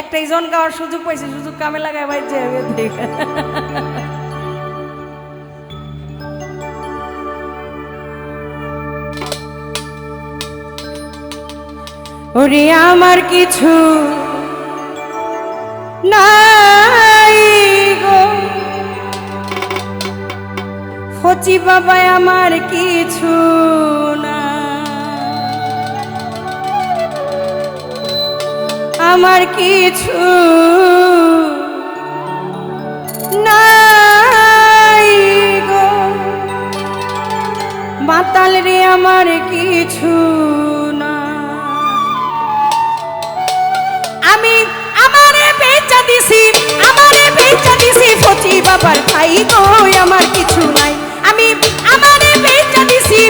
একটা ইজন গাওয়ার সুযোগ পাইছি, সুযোগ কামে লাগায় ভাই যে ওরে আমার কিছু নাই গো। ফচি বাবা আমার কিছু আমার কিছু নাই মাতাল রে, আমার কিছু না আমি আমারে বেচা দিছি, আমারে বেচা দিছি ফটি বাবার ভাই গো, আমার কিছু নাই। আমি আমারে বেচা দিছি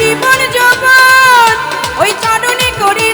জীবন যৌবন। ওই চরণে করি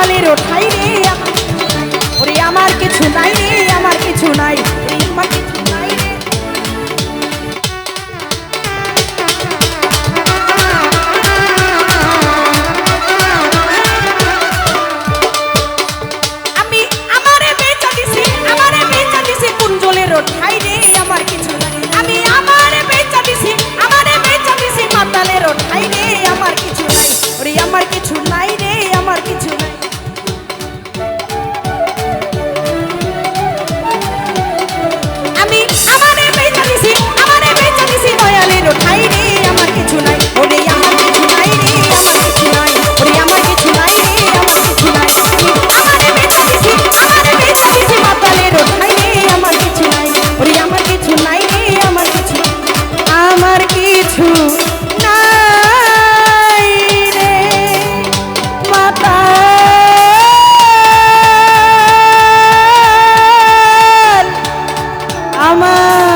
মাতালের ঠাই 妈妈